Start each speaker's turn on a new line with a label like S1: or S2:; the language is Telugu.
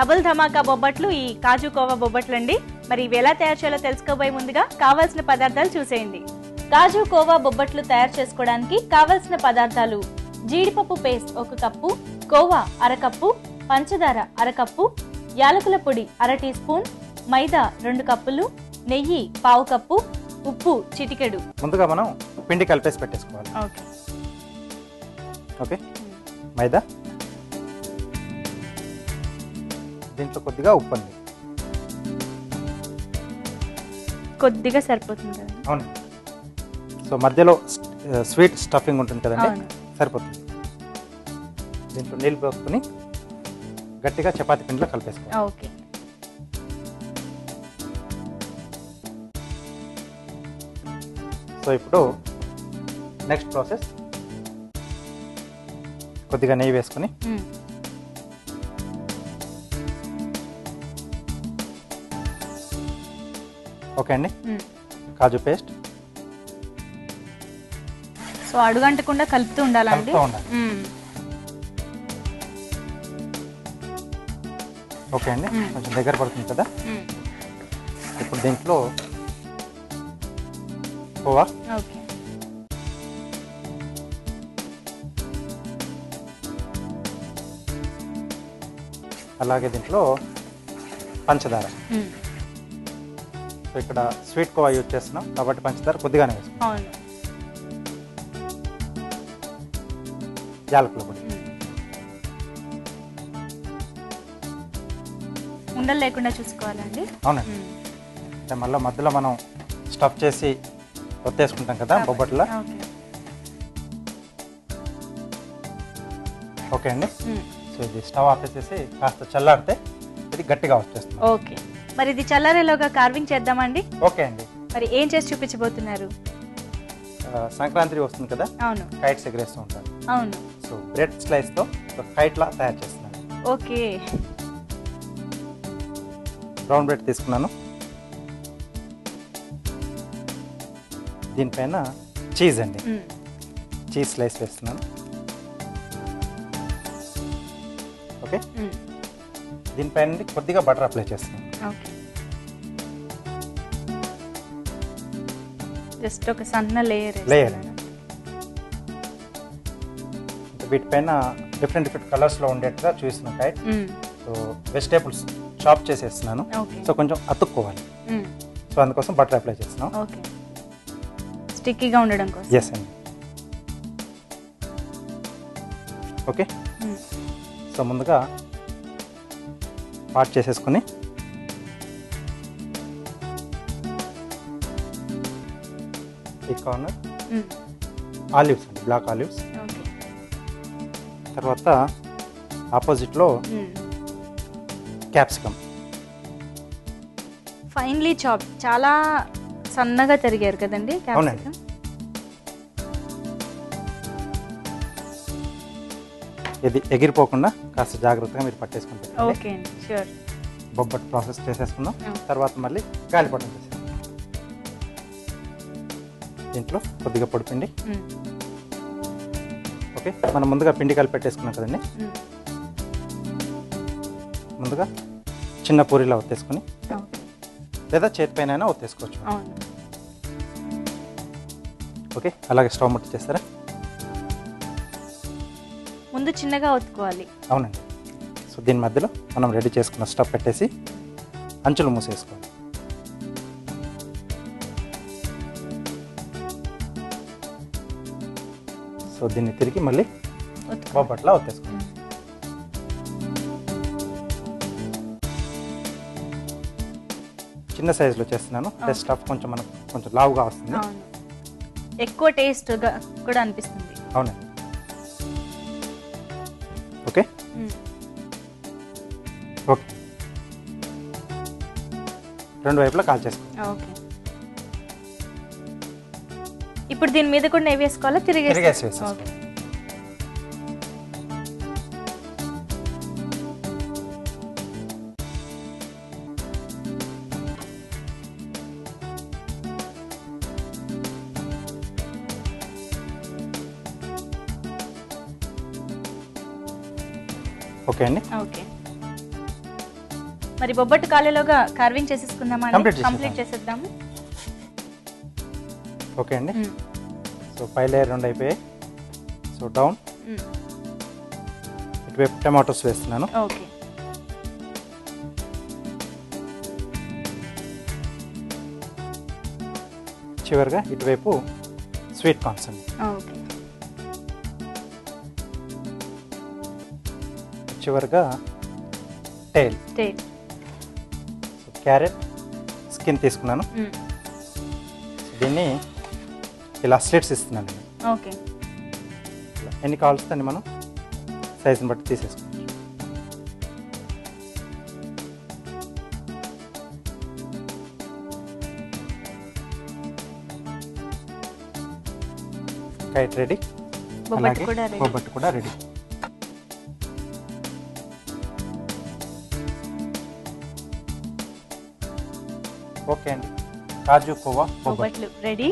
S1: డబుల్ ధమాకా బొబ్బట్లు ఈ కాజు కోవా బొబ్బట్లు అండి. మరి ఇవి ఎలా తయారు చేయాలో తెలుసుకోబోయే ముందుగా కావాల్సిన పదార్థాలు చూసేయండి. కాజు కోవా బొబ్బట్లు తయారు చేసుకోవడానికి కావాల్సిన పదార్థాలు జీడిపప్పు పేస్ట్ ఒక కప్పు కోవా అరకప్పు పంచదార అరకప్పు యాలకుల పొడి అర టీ స్పూన్ మైదా రెండు కప్పులు నెయ్యి పావు కప్పు ఉప్పు చిటికెడు.
S2: ముందుగా మనం పిండి కలిపేసి పెట్టేసుకోవాలి.
S1: ఓకే.
S2: ఓకే? మైదా? దీంట్లో కొద్దిగా ఉప్పు అండి.
S1: కొద్దిగా సరిపోతుంది కదా.
S2: అవును. సో మధ్యలో స్వీట్ స్టఫింగ్ ఉంటుంది కదండి. సరిపోతుంది. దీంట్లో నీళ్ళు పోసుకొని గట్టిగా చపాతీ పిండిలో కలిపేసుకోవాలి.
S1: ఓకే.
S2: సో ఇప్పుడు నెక్స్ట్ ప్రాసెస్ కొద్దిగా నెయ్యి వేసుకొని ఓకే అండి. కాజు పేస్ట్
S1: సో అడుగంటకుండా కలుపుతూ ఉండాలండి.
S2: ఓకే అండి. కొంచెం దగ్గర పడుతుంది కదా. ఇప్పుడు దీంట్లో కోవా
S1: ఓకే
S2: అలాగే దీంట్లో పంచదార. సో ఇక్కడ స్వీట్ కోవా యూజ్ చేస్తున్నాం. కాబట్టి పంచదార కొద్దిగానే వేసుకున్నాం
S1: అవును.
S2: యాలకుల పొడి.
S1: ఉండలు లేకుండా చూసుకోవాలండి.
S2: అవునండి. అంటే మళ్ళీ మధ్యలో మనం స్టఫ్ చేసి ఒత్తేసుకుంటాం కదా బొబ్బట్లో.
S1: ఓకే.
S2: ఓకే అండి. సో ఇది స్టవ్ ఆపేసేసి కాస్త చల్లారితే ఇది గట్టిగా వచ్చేస్తుంది.
S1: ఓకే. మరి ఇది చల్లారేలోగా కార్వింగ్ చేద్దామండి?
S2: ఓకే అండి.
S1: మరి ఏం చేసి చూపించబోతున్నారు?
S2: సంక్రాంతి వస్తుంది కదా?
S1: అవును.
S2: కైట్స్ ఎగరేస్తూ ఉంటారు.
S1: అవును.
S2: సో బ్రెడ్ స్లైస్తో ఒక కైట్లా తయారు చేస్తున్నాను.
S1: ఓకే.
S2: బ్రౌన్ బ్రెడ్ తీసుకున్నాను. దీనిపైన చీజ్ అండి. చీజ్ స్లైస్ వేస్తున్నాను. ఓకే. దీనిపైన కొద్దిగా బటర్ అప్లై చేస్తున్నాను
S1: ఓకే. జస్ట్ ఒక సన్న లేయర్.
S2: ఇంకా వీటిపైన డిఫరెంట్ డిఫరెంట్ కలర్స్లో ఉండేట్టుగా చూసిన కైట్ సో వెజిటేబుల్స్ చాప్ చేసేస్తున్నాను. సో కొంచెం అతుక్కోవాలి. సో అందుకోసం బటర్ అప్లై చేస్తున్నాం.
S1: ఓకే. స్టిక్కీగా ఉండడం కోసం.
S2: ఎస్ అండి ఓకే. సో ముందుగా పాట్ చేసేసుకొని ఈ కార్నర్. ఆలివ్స్ అండి బ్లాక్ ఆలివ్స్ తర్వాత ఆపోజిట్లో. క్యాప్సికమ్
S1: ఫైన్లీ చాప్ చాలా సన్నగా తరిగారు కదండి
S2: అవునండి. ఇది ఎగిరిపోకుండా కాస్త జాగ్రత్తగా మీరు పట్టేసుకుంటారు
S1: ఓకే షూర్
S2: బొబ్బట్ ప్రాసెస్ చేసేసుకుందాం. తర్వాత మళ్ళీ గాలిపటం చేసేస్తాం దీంట్లో కొద్దిగా పొడిపిండి ఓకే మనం ముందుగా పిండి కలిపి పెట్టేసుకున్నాం కదండి. ముందుగా చిన్న పూరిలా ఒత్తేసుకొని లేదా చేతిపైన అయినా ఒత్తేసుకోవచ్చు. ఓకే అలాగే స్టవ్ ముట్టి చేస్తారా?
S1: ముందు చిన్నగా ఒత్తుకోవాలి.
S2: అవునండి. సో దీని మధ్యలో మనం రెడీ చేసుకున్న స్టవ్ పెట్టేసి అంచులు మూసేసుకోవాలి. సో దీన్ని తిరిగి మళ్ళీ
S1: ఒత్తుకో.
S2: బొబ్బట్లా ఒత్తేసుకోవాలి. చిన్న సైజులో చేస్తున్నాను. అంటే. స్టఫ్ కొంచెం మనకు కొంచెం లావుగా వస్తుంది.
S1: ఎక్కువ టేస్ట్గా కూడా అనిపిస్తుంది.
S2: అవునండి. ఓకే. ఓకే. రెండు వైపులా కాల్ చేసుకోండి
S1: ఓకే. ఇప్పుడు దీని మీద కూడా నెయ్యి వేసుకోవాలా? తిరిగి
S2: తిరిగేసి వేసేసుకోండి. ఓకే అండి.
S1: ఓకే. మరి బొబ్బట్టు కాలేలోగా కార్వింగ్ చేసేసుకుందామా. కంప్లీట్ చేసేద్దాము.
S2: ఓకే అండి. సో పై లేయర్ రెండు అయిపోయాయి. So down. ఇటువైపు టమాటోస్ వేస్తున్నాను.
S1: ఓకే.
S2: చివరిగా ఇటువైపు స్వీట్ కార్న్స్ అండి.
S1: ఓకే.
S2: చివరిగా టైల్
S1: టేల్
S2: క్యారెట్ స్కిన్ తీసుకున్నాను.
S1: మ్మ్.
S2: దీన్ని ఇలా స్లిట్స్ ఇస్తున్నాను నేను.
S1: ఓకే
S2: ఎన్ని కావాల్సి అన్ని మనం సైజుని బట్టి తీసేసుకోవచ్చు కైట్ రెడీ
S1: బొబ్బట్టు కూడా రెడీ
S2: ఓకే అండి. కాజు కోవా
S1: బొబ్బట్లు. రెడీ?